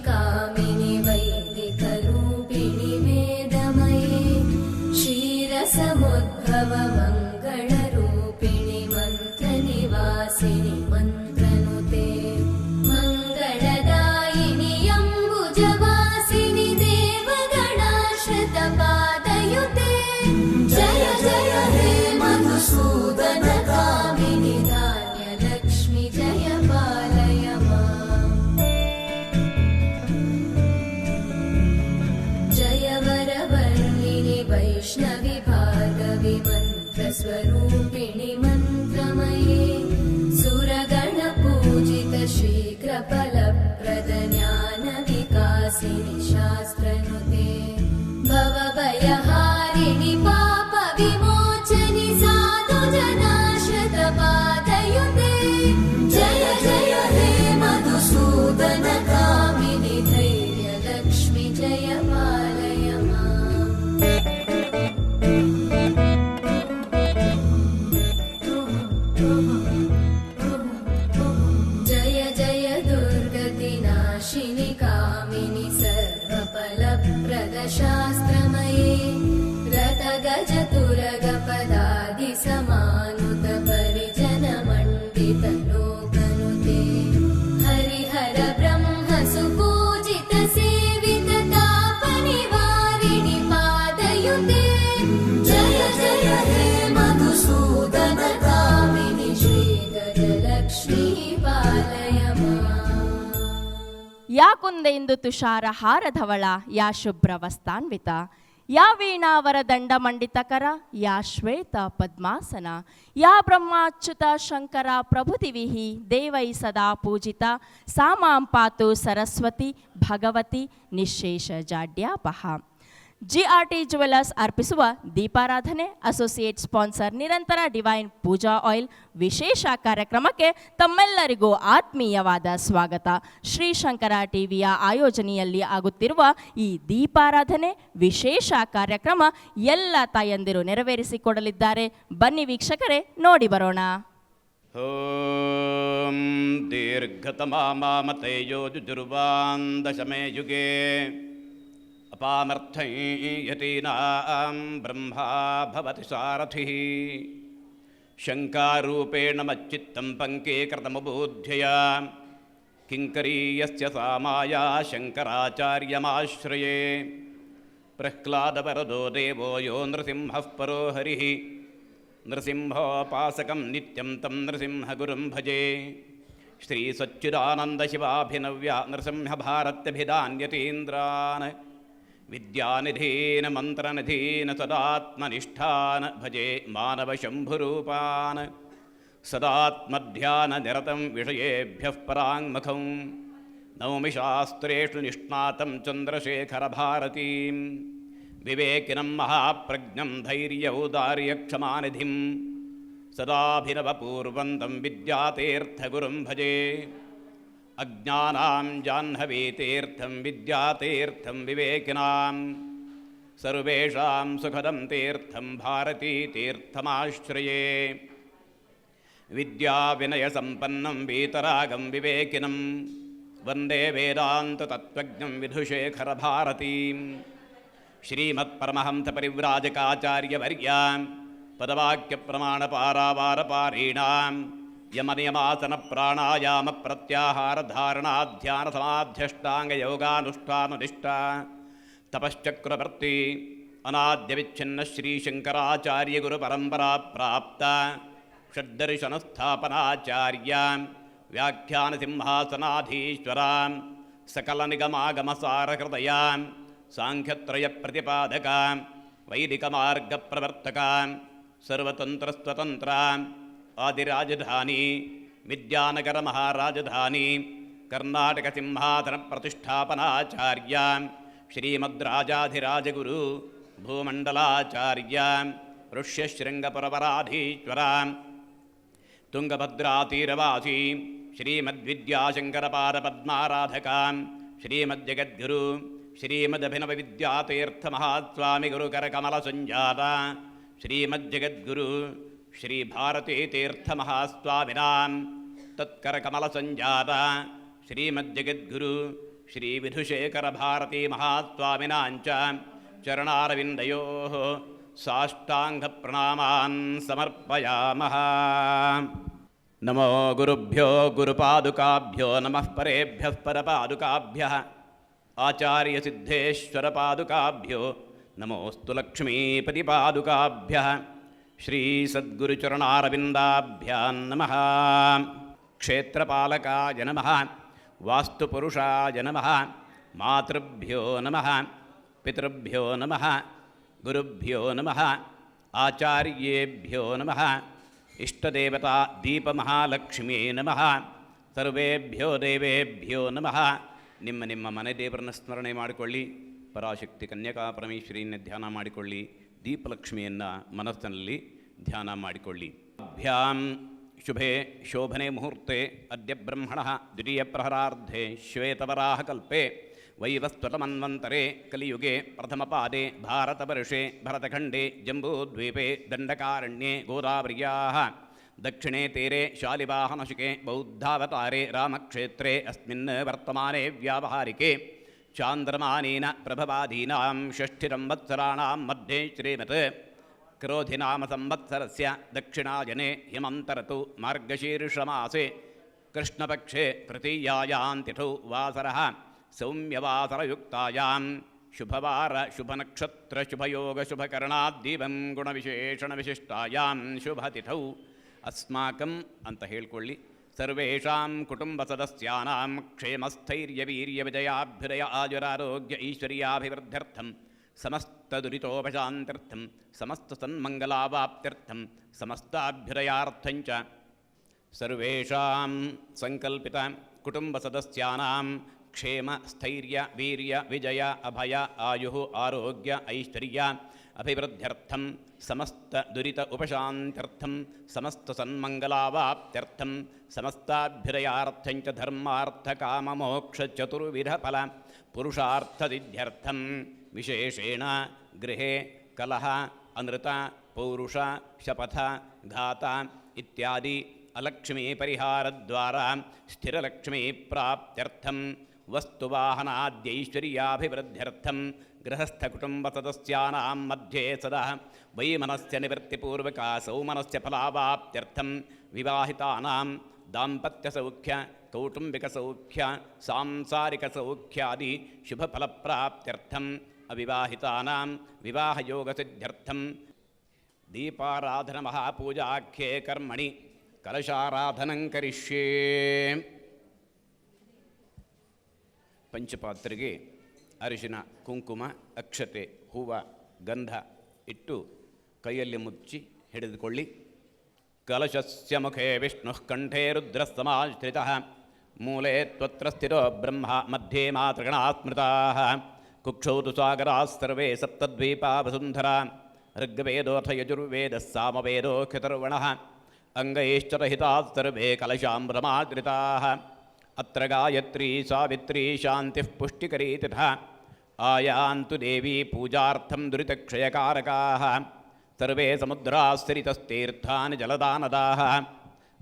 kami. ಯಾ ಕುಂದೆಂದು ತುಷಾರ ಹಾರಧವಳ, ಯಾ ಶುಭ್ರ ವಸ್ತಾನ್ವಿತ. ಯಾ ವೀಣಾವರ ದಂಡ ಮಂಡಿತಕರ, ಯಾ ಶ್ವೇತ ಪದ್ಮಾಸನ. ಯಾ ಬ್ರಹ್ಮಾಚ್ಯುತ ಶಂಕರ ಪ್ರಭುತಿವಿಹಿ ದೇವೈ ಸದಾ ಪೂಜಿತ. ಸಾ ಪಾತು ಸರಸ್ವತಿ, ಭಗವತಿ, ನಿಶೇಷ ಜಾಡ್ಯಾಪಹ. ಜಿಆರ್ಟಿ ಜುವೆಲ್ಲರ್ಸ್ ಅರ್ಪಿಸುವ ದೀಪಾರಾಧನೆ associate sponsor Nirantara divine pooja oil ವಿಶೇಷ ಕಾರ್ಯಕ್ರಮಕ್ಕೆ ತಮ್ಮೆಲ್ಲರಿಗೂ ಆತ್ಮೀಯವಾದ ಸ್ವಾಗತ. ಶ್ರೀಶಂಕರ ಟಿವಿಯ ಆಯೋಜನೆಯಲ್ಲಿ ಆಗುತ್ತಿರುವ ಈ ದೀಪಾರಾಧನೆ ವಿಶೇಷ ಕಾರ್ಯಕ್ರಮ ಎಲ್ಲ ತಾಯಂದಿರು ನೆರವೇರಿಸಿಕೊಡಲಿದ್ದಾರೆ. ಬನ್ನಿ ವೀಕ್ಷಕರೇ, ನೋಡಿ ಬರೋಣ. ದೀರ್ಘತಮಾಮತೇಯೋ ಜುಜುರ್ವಾನ್ ದಶಮೇ ಯುಗೆ. అపామర్థై యతీనాం బ్రహ్మా భవతి సారథి. శంకారూపేణ మచ్చిత్తం పంకీకృతమబోధ్యయా. కింకరీయస్య సామాయా శంకరాచార్యమాశ్రయే. ప్రహ్లాదవరదో దేవో యో నృసింహ పరో హరి నృసింహోపాసకం నిత్యం తం నృసింహగురుం భజే. శ్రీసచ్చిదానందశివాభినవ్య నృసింహభారత్యభిధాన్యతీంద్రాన్ विद्यानिधीन मन्त्रनिधीन सदात्मनिष्ठान्, भजे मानवशम्भुरूपान् सदात्मध्याननिरतं विषयेभ्यः पराङ्मुखं नौमि शास्त्रेषु निष्णातं चन्द्रशेखरभारतीम्। विवेकिनं महाप्रज्ञं धैर्यौदार्यक्षमानिधिं सदाभिनवपूर्वन्तं विद्यातीर्थगुरुं भजे। अज्ञानां जाह्नवीतीर्थं विद्यातीर्थं विवेकिनां सर्वेषां सुखदं तीर्थं भारतीतीर्थमाश्रये। विद्याविनयसम्पन्नं वीतरागं विवेकिनं वन्दे वेदान्ततत्त्वज्ञं विधुशेखरभारतीम् श्रीमत्परमहंसपरिव्राजकाचार्यवर्यां యమనియమాసన ప్రాణాయామ ప్రత్యాహార ధారణ ధ్యాన సమాధ్యష్టాంగ యోగానుష్ఠానునిష్ట తపశ్చక్రవర్తి అనాద్య విచ్ఛిన్న శ్రీశంకరాచార్య గురు పరంపరా ప్రాప్త షడ్దర్శన స్థాపనాచార్య వ్యాఖ్యాన సింహాసనాధీశ్వర సకల నిగమాగమ సాంఖ్యత్రయ ప్రతిపాదక వైదిక మార్గ ప్రవర్తక సర్వతంత్రస్వతంత్ర आदिराजधानी विद्यानगरमहाराजधानी कर्नाटकसिंहासनप्रतिष्ठापनाचार्यां श्रीमद्राजाधिराजगुरु भूमण्डलाचार्यां ऋष्यशृङ्गपुरपराधीश्वरां तुङ्गभद्रातीरवासी श्रीमद्विद्याशङ्करपादपद्माराधकां श्रीमज्जगद्गुरु श्रीमदभिनवविद्यातीर्थमहास्वामिगुरुकरकमलसञ्जाता श्रीमज्जगद्गुरु श्रीभारतीतीर्थमहास्वामिनां तत्करकमलसञ्जाता श्रीमज्जगद्गुरु श्रीविधुशेखरभारतीमहास्वामिनां च चरणारविन्दयोः साष्टाङ्गप्रणामान् समर्पयामः नमो गुरुभ्यो गुरुपादुकाभ्यो नमः परेभ्यः परपादुकाभ्यः आचार्यसिद्धेश्वरपादुकाभ्यो नमोऽस्तु लक्ष्मीपतिपादुकाभ्यः ಶ್ರೀ ಸದ್ಗುರುಚರಣಾರವಿಂದಾಭ್ಯಾಂ ನಮಃ. ಕ್ಷೇತ್ರಪಾಲಕಾಯ ನಮಃ. ವಾಸ್ತುಪುರುಷಾಯ ನಮಃ. ಮಾತೃಭ್ಯೋ ನಮಃ. ಪಿತೃಭ್ಯೋ ನಮಃ. ಗುರುಭ್ಯೋ ನಮಃ. ಆಚಾರ್ಯೇಭ್ಯೋ ನಮಃ. ಇಷ್ಟದೇವತಾ ದೀಪಮಹಾಲಕ್ಷ್ಮೀ ನಮಃ. ಸರ್ವೇಭ್ಯೋ ದೇವೇಭ್ಯೋ ನಮಃ. ನಿಮ್ಮ ನಿಮ್ಮ ಮನೆ ದೇವರನ್ನು ಸ್ಮರಣೆ ಮಾಡಿಕೊಳ್ಳಿ. ಪರಾಶಕ್ತಿ ಕನ್ಯಕಾ ಪರಮೇಶ್ವರಿಯನ್ನು ಧ್ಯಾನ ಮಾಡಿಕೊಳ್ಳಿ. ದೀಪಲಕ್ಷ್ಮಿಯನ್ನು ಮನಸ್ಸಿನಲ್ಲಿ ಧ್ಯಾನ ಮಾಡಿಕೊಳ್ಳಿ. ಅಭ್ಯಾಂ ಶುಭೆ ಶೋಭನೆ ಮುಹೂರ್ತೆ ಅದ್ಯ ಬ್ರಹ್ಮಣ ದ್ವಿತೀಯ ಪ್ರಹರಾರ್ಧೆ ಶ್ವೇತವರಾಹ ಕಲ್ಪೆ ವೈವಸ್ವತಮನ್ವಂತರೆ ಕಲಿಯುಗೆ ಪ್ರಥಮಪಾದೆ ಭಾರತವರ್ಷೆ ಭರತಖಂಡೆ ಜಂಬೂದ್ವೀಪೆ ದಂಡಕಾರಣ್ಯೆ ಗೋದಾವರ್ಯಾ ದಕ್ಷಿಣೆ ತೀರೆ ಶಾಲಿವಾಹನಶಿಕೆ ಬೌದ್ಧಾವತಾರೆ ರಾಮಕ್ಷೇತ್ರೆ ಅಸ್ಮಿನ್ ವರ್ತಮಾನೆ ವ್ಯಾವಹಾರಿಕೆ. ಚಾಂದ್ರಮಾನೇನ ಪ್ರಭವಾದೀನಾಂ ಷಷ್ಠಿರಂವತ್ಸರಾಣಾಂ ಮಧ್ಯೆ ಶ್ರೀಮತ್ ಕ್ರೋಧಿನಾಮ ಸಂವತ್ಸರಸ್ಯ ದಕ್ಷಿಣಾಯನೆ ಹಿಮಂತರತು ಮಾರ್ಗಶೀರ್ಷಮಾಸೆ ಕೃಷ್ಣಪಕ್ಷೆ ತೃತೀಯಾಯಾಂತಿಥೌ ವಾಸರಃ ಸೌಮ್ಯವಾಸರಯುಕ್ತಾಯಾಂ ಶುಭವಾರ ಶುಭನಕ್ಷತ್ರ ಶುಭಯೋಗ ಶುಭಕರಣಾದ್ದೀವಂ ಗುಣವಿಶೇಷಣವಿಶಿಷ್ಟಾಯಾಂ ಶುಭತಿಥೌ ಅಸ್ಮಾಕಂ ಅಂತ ಹೇಳ್ಕೊಳ್ಳಿ सर्वेषां कुटुम्बसदस्यानां क्षेमस्थैर्यवीर्यविजयाभ्युदय आजुरारोग्य ऐश्वर्याभिवृद्ध्यर्थं समस्तदुरितोपशान्त्यर्थं समस्तसन्मङ्गलावाप्त्यर्थं समस्ताभ्युदयार्थं च सर्वेषां सङ्कल्पित कुटुम्बसदस्यानां क्षेमस्थैर्यवीर्यविजय अभय आयुः आरोग्य ऐश्वर्य अभिवृद्ध्यर्थं समस्तदुरित उपशान्त्यर्थं समस्तसन्मङ्गलावाप्त्यर्थं समस्ताभ्युदयार्थं च धर्मार्थकाममोक्षचतुर्विधफल पुरुषार्थसिद्ध्यर्थं विशेषेण गृहे कलह, अनृत, पौरुष, शपथ, घात इत्यादि अलक्ष्मीपरिहारद्वारा स्थिरलक्ष्मीप्राप्त्यर्थं వస్తువాహనాద్యైశ్వర్యాభివృద్ధ్యర్థం. గృహస్థకుటుంబసదస్యానాం మధ్యే సదా. వైమనస్య నివృత్తిపూర్వకా సౌమనస్య ఫలావాప్త్యర్థం. వివాహితానాం దాంపత్యసౌఖ్య కౌటుంబికసౌఖ్య సాంసారికసౌఖ్యాది శుభఫలప్రాప్త్యర్థం. అవివాహితానాం వివాహయోగసిద్ధ్యర్థం. దీపారాధన మహాపూజాఖ్యే కర్మణి కలశారాధనం కరిష్యే ಪಂಚಪಾತ್ರೆಗೆ ಅರಿಶಿನ, ಕುಂಕುಮ, ಅಕ್ಷತೆ, ಹೂವ, ಗಂಧ ಇಟ್ಟು ಕೈಯಲ್ಲಿ ಮುಚ್ಚಿ ಹಿಡಿದುಕೊಳ್ಳಿ. ಕಲಶಸ್ಯ ಮುಖೇ ವಿಷ್ಣು ಕಂಠೇ ರುದ್ರಸ್ತಮಾಶ್ರಿತ. ಮೂಲೆ ತ್ವತ್ರ ಸ್ಥಿರೋ ಬ್ರಹ್ಮ, ಮಧ್ಯೆ ಮಾತೃಗಣಾ ಸ್ಮೃತಾ ಕುಕ್ಷೌ ತು ಸಾಗರಾ ಸರ್ವೇ ಸಪ್ತದ್ವೀಪಾ ವಸುಂಧರಾ. ಋಗ್ವೇದೋಥ ಯಜುರ್ವೇದ ಸಾಮವೇದೋ ಖತರ್ವಣ ಅಂಗೈಶ್ಚರಹಿತಾಸ್ಸರ್ವೇ ಕಲಶಾಂ ಅತ್ರ ಗಾಯತ್ರಿ ಸಾವಿತ್ರಿ ಶಾಂತಿ ಪುಷ್ಟಿಕರೀ ತಥಾ ಆಯಾಂತು ದೇವಿ ಪೂಜಾರ್ಥಂ दुरितक्षयकारकाः। ಸರ್ವೇ ಸಮುದ್ರಾಸ್ತರಿತಸ್ತೀರ್ಥಾನಿ ಜಲದಾನದಾಃ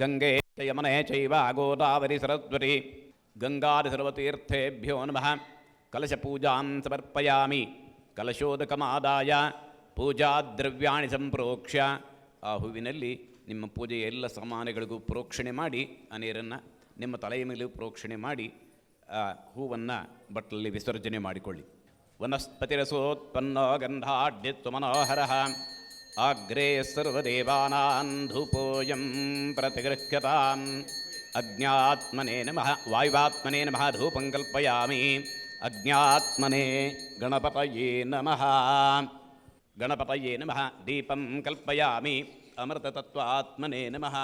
ಗಂಗೆ ಚ ಯಮನೆ ಚೈವ ಗೋದಾವರಿ ಸರಸ್ವತಿ ಗಂಗಾದಿ ಸರ್ವತೀರ್ಥೇಭ್ಯೋ ನಮಃ ಕಲಶಪೂಜಾಂ ಸಮರ್ಪಯಾಮಿ ಕಲಶೋದಕಮಾದಾಯ ಪೂಜಾದ್ರವ್ಯಾಣಿ ಸಂಪ್ರೋಕ್ಷ ಆ ಹೂವಿನಲ್ಲಿ ನಿಮ್ಮ ಪೂಜೆಯ ಎಲ್ಲ ಸಮಾನಗಳಿಗೂ ಪ್ರೋಕ್ಷಣೆ ಮಾಡಿ, ಆ ನೀರನ್ನು ನಿಮ್ಮ ತಲೆಯ ಮೇಲೆ ಪ್ರೋಕ್ಷಣೆ ಮಾಡಿ ಹೂವನ್ನು ಬಟ್ಟಲಲ್ಲಿ ವಿಸರ್ಜನೆ ಮಾಡಿಕೊಳ್ಳಿ. ವನಸ್ಪತಿರಸೋತ್ಪನ್ನೋ ಗಂಧಾಢ್ಯತ್ವ ಮನೋಹರ ಆಗ್ರೇ ಸರ್ವದೇವಾನಾಂ ಧೂಪೋಯಂ ಪ್ರತಿಗೃಹ್ಯತಾಂ. ಅಜ್ಞಾತ್ಮನೇ ನಮಃ, ವಾಯುವಾತ್ಮನೇ ನಮಃ, ಧೂಪಂ ಕಲ್ಪಯಾಮಿ. ಅಜ್ಞಾತ್ಮನೇ ಗಣಪತಯೇ ನಮಃ. ಗಣಪತಯೇ ನಮಃ, ದೀಪಂ ಕಲ್ಪಯಾಮಿ. ಅಮೃತತತ್ವಾತ್ಮನೇ ನಮಃ.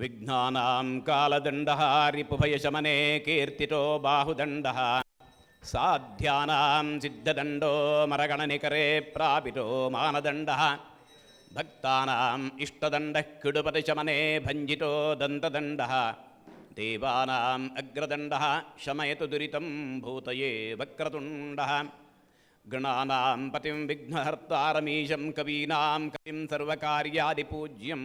విఘ్నానాం కాళదండహారిపుభయశమనే కీర్తితో బాహుదండ సాధ్యానాం సిద్ధదండో మరగణనికరే ప్రాపితో మానదండ భక్తానాం ఇష్టదండ కిడుపతిశమనే భంజితో దంతదండ దేవానాం అగ్రదండ శమయతు దురితం భూతయే వక్రతుండ గణానాం పతిం విఘ్నహర్తారమీశం కవీనాం కవిం సర్వకార్యాదిపూజ్యం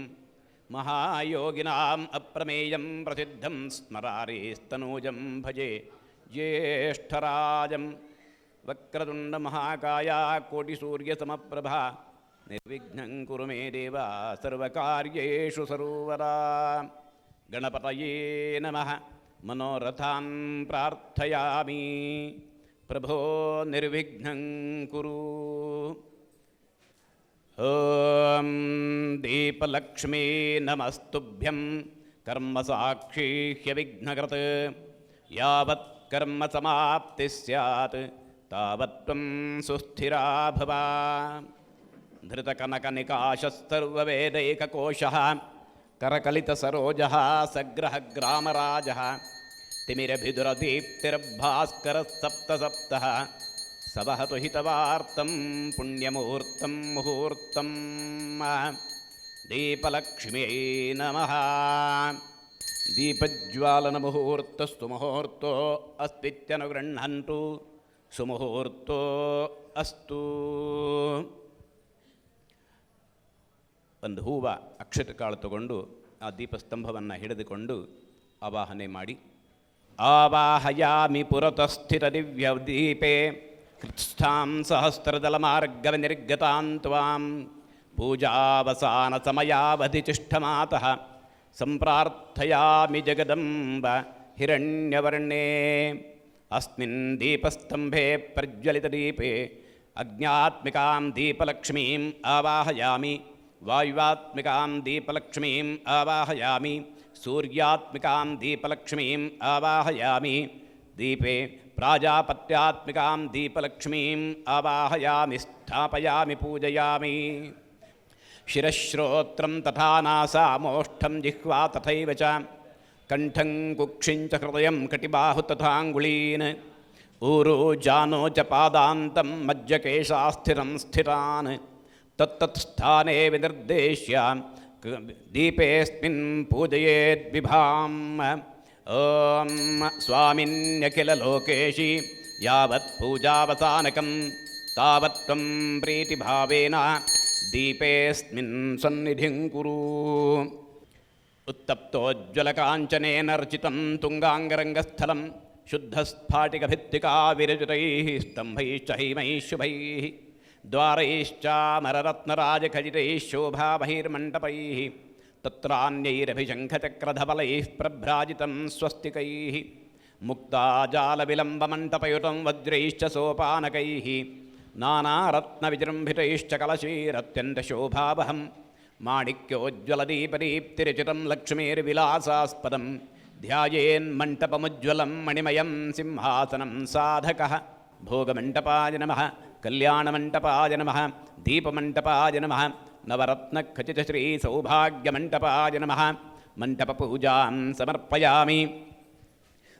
महायोगिनाम् अप्रमेयं प्रसिद्धं स्मरारिस्तनूजं भजे ज्येष्ठराजं वक्रतुण्डमहाकाया कोटिसूर्यसमप्रभा निर्विघ्नं कुरु मे देव सर्वकार्येषु सरोवरा। गणपतये नमः। मनोरथान् प्रार्थयामि। प्रभो निर्विघ्नं कुरु। ॐ दीपलक्ष्मी नमस्तुभ्यं कर्मसाक्षी ह्यविघ्नकृत्, यावत् कर्मसमाप्तिः स्यात् तावत् त्वं सुस्थिरा भव। धृतकनकनिकाशस्तर्ववेदैककोशः, करकलितसरोजः, सग्रहग्रामराजः तिमिरभिदुरदीप्तिर्भास्करः सप्त ಸವಹತು ಹಿತವಾರ್ತಂ ಪುಣ್ಯಮೂರ್ತಂ, ಮುಹೂರ್ತಂ, ದೀಪಲಕ್ಷ್ಮೀ ನಮಃ. ದೀಪಜ್ವಾಲನ ಮುಹೂರ್ತಸ್ತು ಮುಹೂರ್ತೋ ಅಸ್ತಿತ್ಯನುಗೃಹಂಟು ಸುಮುಹೂರ್ತೋ ಅಸ್ತು. ಒಂದು ಹೂವ ಅಕ್ಷತ ಕಾಳು ತಗೊಂಡು ಆ ದೀಪಸ್ತಂಭವನ್ನು ಹಿಡಿದುಕೊಂಡು ಆವಾಹನೆ ಮಾಡಿ. ಆವಾಹಯಾಮಿ ಪುರತಸ್ಥಿರ ದಿವ್ಯ ದೀಪೇ कृत्स्थां सहस्रदलमार्गविनिर्गतां त्वां पूजावसानसमयावधिचिष्ठमातः सम्प्रार्थयामि जगदम्ब हिरण्यवर्णे। अस्मिन् दीपस्तम्भे प्रज्वलितदीपे अज्ञात्मिकां दीपलक्ष्मीम् आवाहयामि। वायुवात्मिकां दीपलक्ष्मीम् आवाहयामि। सूर्यात्मिकां दीपलक्ष्मीम् आवाहयामि। दीपे ప్రాజాపత్యాత్మికాం దీపలక్ష్మీం అవాహయామి స్థాపయామి పూజయామి. శిరశ్రోత్రం తథా నాసామోష్టం జిహ్వా తథైవ చ. కంఠం కుక్షించ హృదయం కటిబాహు తథాంగుళీన్. ఊరు జానో చ పాదాంతం మజ్జకేశాస్థిరం స్థిరాన్. తత్తత్స్థానే వినిర్దేశ్య దీపేస్మిన్ పూజయేద్విభాం. ఓం స్వామిన్యఖిల లోకేశి యావత్ పూజావసానకం. తావత్వం ప్రీతిభావేన దీపేస్మిన్ సన్నిధిం కురు. ఉత్తప్తోజ్వలకాంచనేన రచితం తుంగాంగరంగస్థలం శుద్ధస్ఫాటికభిత్తికా విరచితై స్తంభైశ్చ హైమై శుభై ద్వారైశ్చామరరత్నరాజఖజితైశోభాబహిర్మంటపై తత్రాన్యైరభిశంఖచక్రధబలైः ప్రభ్రాజితం స్వస్తికైः ముక్తాజాలవిలంబమంటపయుటం వజ్రైశ్చ సోపానకైः నానారత్నవిజృంభితైశ్చ కలశీరత్యంతశోభావహం మాణిక్యోజ్వలదీపరీప్తిరచితం లక్ష్మీర్విలాసాస్పదం ధ్యాయేన్మంటపముజ్వలం మణిమయం సింహాసనం సాధక భోగమంటపాయ నమ కళ్యాణమంటపాయ నమ దీపమంటపాయ నమ नमः नवरत्नखचितश्रीसौभाग्यमण्टपाय नमः। मण्टपपूजां समर्पयामि।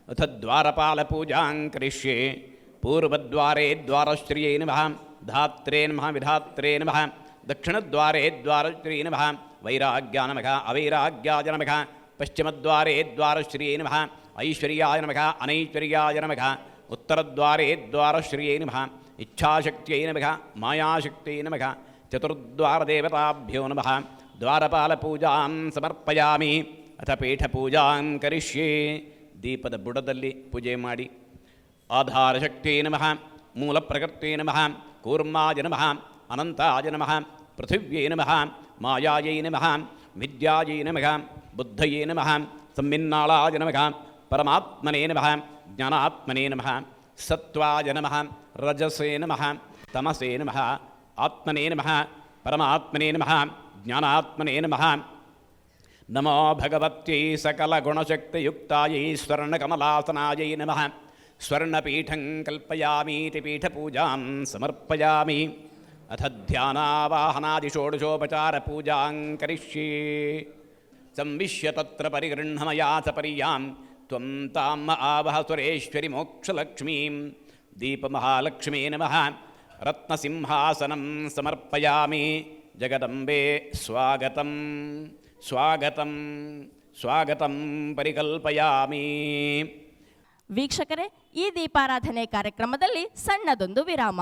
अथ द्वारपालपूजां करिष्ये। पूर्वद्वारे द्वारश्रियै नमः। धात्रे नमः, विधात्रे नमः। दक्षिणद्वारे द्वारश्री नमः। वैराग्या नमः, अवैराग्याय नमः। पश्चिमद्वारे द्वारश्रियै नमः। ऐश्वर्याय नमः, अनैश्वर्याय नमः। उत्तरद्वारे द्वारश्रियै नमः। इच्छाशक्त्यै नमः, मायाशक्त्यै नमः। चतुर्द्वारदेवताभ्यो नमः द्वारपालपूजां समर्पयामि अथ ಪೀಠಪೂಜಾಂ ಕರಿಷ್ಯೆ ದೀಪದ ಬುಡದಲ್ಲಿ ಪೂಜೆ ಮಾಡಿ ಆಧಾರಶಕ್ತಿ ನಮಃ ಮೂಲ ಪ್ರಕೃತಿ ನಮಃ ಕೂರ್ಮಾಯ ನಮಃ ಅನಂತಾಯ ನಮಃ ಪೃಥಿವ್ಯೈ ನಮಃ ಮಾಯಾಯೈ ನಮಃ ವಿದ್ಯಾಯೈ ನಮಃ ಬುದ್ಧಯೇ ನಮಃ ಸಂಮಿನ್ನಾಳಾಯ ನಮಃ ಪರಮಾತ್ಮನೇ ನಮಃ ಜ್ಞಾನಾತ್ಮನೇ ನಮಃ ಸತ್ವಾಯ ನಮಃ ರಜಸೇ ನಮಃ ತಮಸೇ ನಮಃ आत्मने नम, परमात्मने नम, ज्ञानात्मने नम। नमो भगवत्यै सकलगुणशक्तियुक्तायै स्वर्णकमलासनायै नम। स्वर्णपीठं कल्पयामीति पीठपूजा समर्पयामि। अथ ध्यानावाहनादिषोडशोपचारपूजां करिष्ये। संविश्य तत्र परिगृह्णमया सपर्यां त्वं ताम् आवह सुरेश्वरि मोक्षलक्ष्मीं दीपमहालक्ष्मी नमः। ರತ್ನಸಿಂಹಾಸನಂ ಸಮರ್ಪಯಾಮಿ ಜಗದಂಬೆ ಸ್ವಾಗತಂ ಸ್ವಾಗತಂ ಸ್ವಾಗತಂ ಪರಿಕಲ್ಪಯಾಮಿ ವೀಕ್ಷಕರೇ ಈ ದೀಪಾರಾಧನೆ ಕಾರ್ಯಕ್ರಮದಲ್ಲಿ ಸಣ್ಣದೊಂದು ವಿರಾಮ.